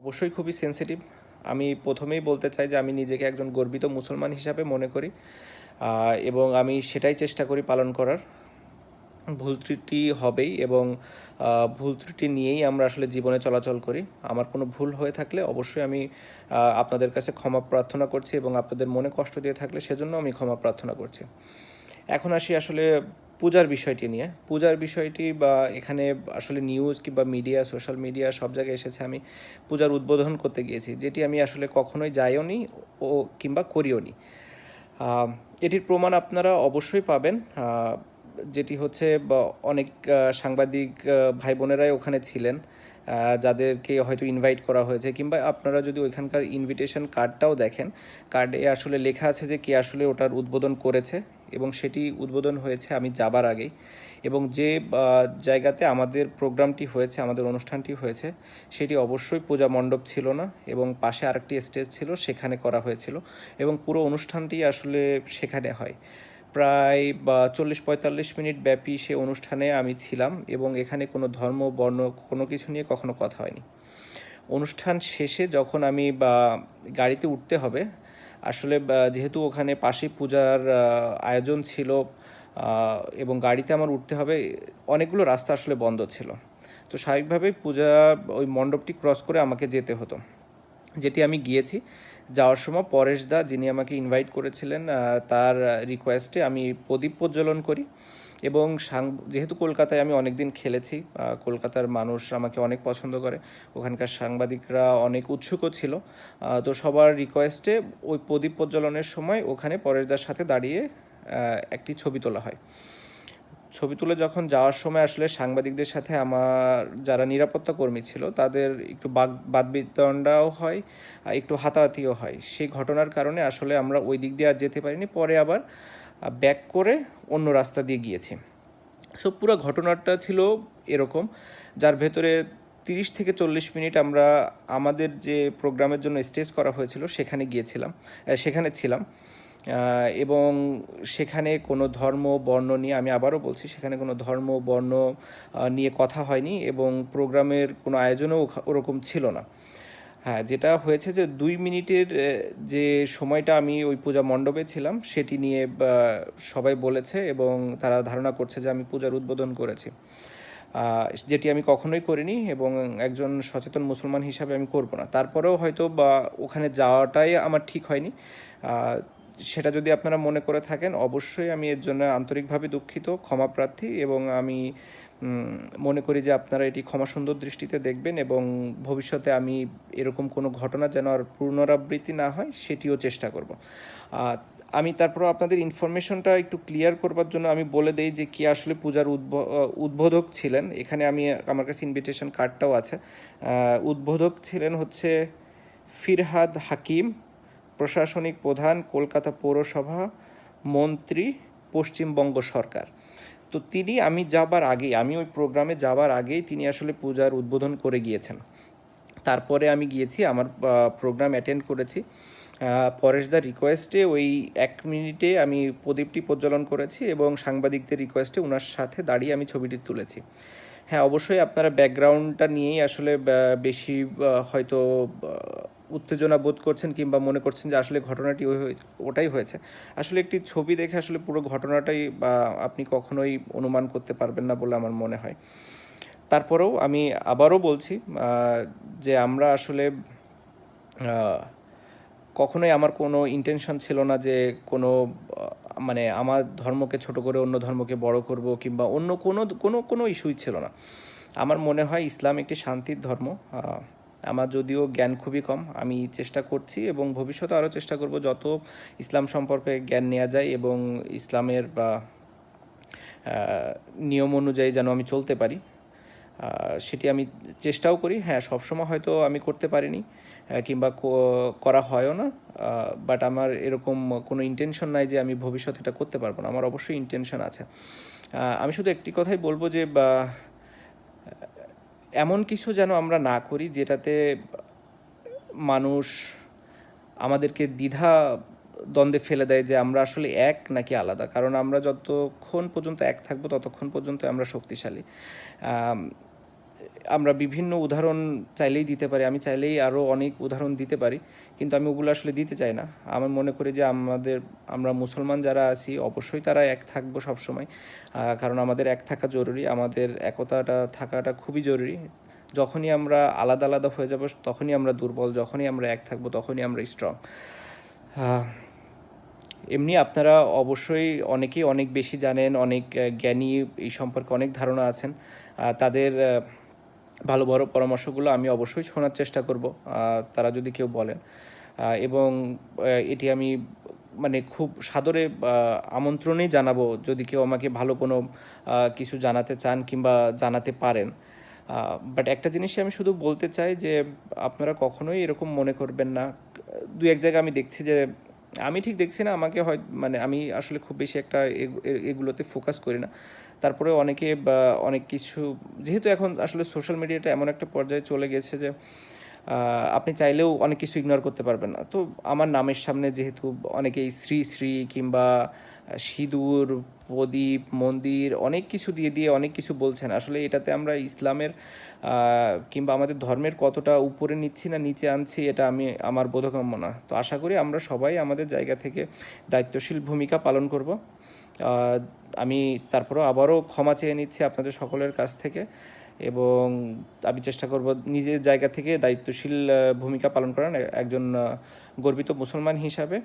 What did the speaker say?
অবশ্যই খুবই সেনসিটিভ আমি প্রথমেই বলতে চাই যে আমি নিজেকে একজন গর্বিত মুসলমান হিসাবে মনে করি এবং আমি সেটাই চেষ্টা করি পালন করার। ভুল ত্রুটি হবেই এবং ভুল ত্রুটি নিয়েই আমরা আসলে জীবনে চলাচল করি। আমার কোনো ভুল হয়ে থাকলে অবশ্যই আমি আপনাদের কাছে ক্ষমা প্রার্থনা করছি এবং আপনাদের মনে কষ্ট দিয়ে থাকলে সেজন্য আমি ক্ষমা প্রার্থনা করছি। এখন আসি আসলে পূজার বিষয়টি নিয়ে। পূজার বিষয়টি বা এখানে আসলে নিউজ কিংবা মিডিয়া সোশ্যাল মিডিয়া সব জায়গায় এসেছে। আমি পূজার উদ্বোধন করতে গিয়েছি, যেটি আমি আসলে কখনোই যাইও নি ও কিংবা করিও নি। এটির প্রমাণ আপনারা অবশ্যই পাবেন। যেটি হচ্ছে অনেক সাংবাদিক ভাই বোনেরাই ওখানে ছিলেন। যাদেরকে হয়তো ইনভাইট করা হয়েছে কিংবা আপনারা যদি ওইখানকার ইনভিটেশন কার্ডটাও দেখেন কার্ডে আসলে লেখা আছে যে কে আসলে ওটার উদ্বোধন করেছে। এবং সেটি উদ্বোধন হয়েছে আমি যাবার আগেই। এবং যে জায়গাতে আমাদের প্রোগ্রামটি হয়েছে, আমাদের অনুষ্ঠানটি হয়েছে, সেটি অবশ্যই পূজা মণ্ডপ ছিল না এবং পাশে আরেকটি স্টেজ ছিল, সেখানে করা হয়েছিল এবং পুরো অনুষ্ঠানটি আসলে সেখানে হয়। প্রায়, বা চল্লিশ পঁয়তাল্লিশ মিনিট ব্যাপী সে অনুষ্ঠানে আমি ছিলাম এবং এখানে কোনো ধর্ম, বর্ণ, কোনো কিছু নিয়ে কখনো কথা হয়নি। অনুষ্ঠান শেষে যখন আমি, বা, গাড়িতে উঠতে হবে আসলে যেহেতু ওখানে পাশে পূজার আয়োজন ছিল এবং গাড়িতে আমার উঠতে হবে, অনেকগুলো রাস্তা আসলে বন্ধ ছিল। তো স্বাভাবিকভাবেই পূজা, ওই মণ্ডপটি ক্রস করে আমাকে যেতে হতো। যেটি আমি গিয়েছি যাওয়ার সময় পরেশ দা, যিনি আমাকে ইনভাইট করেছিলেন তার রিকোয়েস্টে আমি প্রদীপ প্রজ্বলন করি এবং সাং- যেহেতু কলকাতায় আমি অনেক দিন খেলেছি কলকাতার মানুষ আমাকে অনেক পছন্দ করে, ওখানকার সাংবাদিকরা অনেক উৎসুকও ছিল তো সবার রিকোয়েস্টে ওই প্রদীপ প্রজ্বলনের সময় ওখানে পরেশদার সাথে দাঁড়িয়ে একটি ছবি তোলা হয়। ছবি তুলে যখন যাওয়ার সময় আসলে সাংবাদিকদের সাথে আমার যারা নিরাপত্তা কর্মী ছিল, তাদের একটু বাদ বাদবিতণ্ডাও হয়, আর একটু হাতাহাতিও হয়। সেই ঘটনার কারণে আসলে আমরা ওই দিক দিয়ে আর যেতে পারিনি। পরে আবার ব্যাক করে অন্য রাস্তা দিয়ে গিয়েছি। সো পুরো ঘটনাটা ছিল এরকম, যার ভেতরে তিরিশ থেকে চল্লিশ মিনিট আমরা আমাদের যে প্রোগ্রামের জন্য স্টেজ করা হয়েছিল, সেখানে গিয়েছিলাম সেখানে ছিলাম। এবং সেখানে কোনো ধর্ম, বর্ণ নিয়ে, আমি আবারও বলছি, সেখানে কোনো ধর্ম, বর্ণ নিয়ে কথা হয়নি এবং প্রোগ্রামের কোনো আয়োজনও ওরকম ছিল না। হ্যাঁ যেটা হয়েছে যে দুই মিনিটের যে সময়টা আমি ওই পূজা মণ্ডপে ছিলাম, সেটি নিয়ে সবাই বলেছে এবং তারা ধারণা করছে যে আমি পূজার উদ্বোধন করেছি। যেটি আমি কখনোই করিনি এবং একজন সচেতন মুসলমান হিসাবে আমি করব না। তারপরেও হয়তো বা ওখানে যাওয়াটাই আমার ঠিক হয়নি। সেটা যদি আপনারা মনে করে থাকেন, অবশ্যই আমি এর জন্য আন্তরিকভাবে দুঃখিত ক্ষমাপ্রার্থী এবং আমি মনে করি যে আপনারা এটি ক্ষমা সুন্দর দৃষ্টিতে দেখবেন এবং ভবিষ্যতে আমি এরকম কোনো ঘটনা যেন আর পুনরাবৃত্তি না হয়, সেটিও চেষ্টা করব। আমি তারপর আপনাদের ইনফরমেশনটা একটু ক্লিয়ার করবার জন্য আমি বলে দেই যে কি আসলে পূজার উদ্বোধক ছিলেন। এখানে আমি আমার কাছে ইনভিটেশন কার্ডটাও আছে। উদ্বোধক ছিলেন হচ্ছে ফিরহাদ হাকিম। প্রশাসনিক প্রধান, কলকাতা পৌরসভা মন্ত্রী, পশ্চিমবঙ্গ সরকার। তো তিনি, আমি যাবার আগেই, আমি ওই প্রোগ্রামে যাবার আগেই তিনি আসলে পূজার উদ্বোধন করে গিয়েছেন। তারপরে আমি গিয়েছি, আমার প্রোগ্রাম অ্যাটেন্ড করেছি। পরেশদার রিকোয়েস্টে ওই এক মিনিটে আমি প্রদীপটি প্রজ্বলন করেছি এবং সাংবাদিকদের রিকোয়েস্টে ওনার সাথে দাঁড়িয়ে আমি ছবিটি তুলেছি। হ্যাঁ অবশ্যই আপনারা ব্যাকগ্রাউন্ডটা নিয়েই আসলে বেশি হয়তো উত্তেজনা বোধ করছেন কিংবা মনে করছেন যে আসলে ঘটনাটি ওই ওটাই হয়েছে। আসলে একটি ছবি দেখে আসলে পুরো ঘটনাটাই বা আপনি কখনোই অনুমান করতে পারবেন না বলে আমার মনে হয়। তারপরেও আমি আবারও বলছি যে আমরা আসলে কখনোই আমার কোনো ইন্টেনশন ছিল না যে কোনো মানে আমার ধর্মকে ছোট করে অন্য ধর্মকে বড় করব কিংবা অন্য কোনো কোনো কোনো ইস্যুই ছিল না। আমার মনে হয় ইসলাম একটি শান্তির ধর্ম আমার যদিও জ্ঞান খুবই কম আমি চেষ্টা করছি এবং ভবিষ্যতে আরও চেষ্টা করব যত ইসলাম সম্পর্কে জ্ঞান নেওয়া যায় এবং ইসলামের বা নিয়ম অনুযায়ী যেন আমি চলতে পারি সেটি আমি চেষ্টাও করি। হ্যাঁ সবসময় হয়তো আমি করতে পারিনি কিংবা করা হয়ও না বাট আমার এরকম কোনো ইন্টেনশন নাই যে আমি ভবিষ্যতে এটা করতে পারব না। আমার অবশ্যই ইন্টেনশন আছে। আমি শুধু একটি কথাই বলব যে বা, এমন কিছু যেন আমরা না করি যেটাতে মানুষ আমাদেরকে দ্বিধা দ্বন্দ্বে ফেলে দেয় যে আমরা আসলে এক নাকি আলাদা। কারণ আমরা যতক্ষণ পর্যন্ত এক থাকব, ততক্ষণ পর্যন্ত আমরা শক্তিশালী। আমরা বিভিন্ন উদাহরণ চাইলেই দিতে পারি, আমি চাইলেই আরও অনেক উদাহরণ দিতে পারি, কিন্তু আমি ওগুলো আসলে দিতে চাই না। আমার মনে করি যে আমাদের, আমরা মুসলমান যারা আছি, অবশ্যই তারা এক থাকব সবসময় কারণ আমাদের এক থাকা জরুরি, আমাদের একতাটা, থাকাটা খুবই জরুরি। যখনই আমরা আলাদা আলাদা হয়ে যাব, তখনই আমরা দুর্বল, যখনই আমরা এক থাকব, তখনই আমরা স্ট্রং এমনি আপনারা অবশ্যই অনেকেই অনেক বেশি জানেন, অনেক জ্ঞানী এই সম্পর্কে অনেক ধারণা আছেন তাদের ভালো, বড় পরামর্শগুলো আমি অবশ্যই শোনার চেষ্টা করব তারা যদি কেউ বলেন। এবং এটি আমি মানে খুব সাদরে আমন্ত্রণেই জানাব যদি কেউ আমাকে ভালো কোনো কিছু জানাতে চান কিংবা জানাতে পারেন। বাট একটা জিনিসই আমি শুধু বলতে চাই যে, আপনারা কখনোই এরকম মনে করবেন না। দু এক জায়গায় আমি দেখছি যে আমি ঠিক দেখছি না, আমাকে হয় মানে আমি আসলে খুব বেশি একটা এগুলোতে ফোকাস করি না। তারপরে অনেকে অনেক কিছু, যেহেতু এখন আসলে সোশ্যাল মিডিয়াটা এমন একটা পর্যায়ে চলে গেছে যে আপনি চাইলেও অনেক কিছু ইগনোর করতে পারবেন না। তো আমার নামের সামনে যেহেতু অনেকেই শ্রী শ্রী কিংবা সিঁদুর, প্রদীপ, মন্দির অনেক কিছু দিয়ে দিয়ে অনেক কিছু বলছেন। আসলে এটাতে আমরা ইসলামের কিংবা আমাদের ধর্মের কতটা উপরে নিচ্ছি না নিচে আনছি এটা আমি, আমার বোধগম্য না। তো আশা করি আমরা সবাই আমাদের জায়গা থেকে দায়িত্বশীল ভূমিকা পালন করব। আমি তারপরেও আবারও ক্ষমা চেয়ে নিচ্ছি আপনাদের সকলের কাছ থেকে। এবং আমি চেষ্টা করব নিজের জায়গা থেকে দায়িত্বশীল ভূমিকা পালন করার, একজন গর্বিত মুসলমান হিসাবে।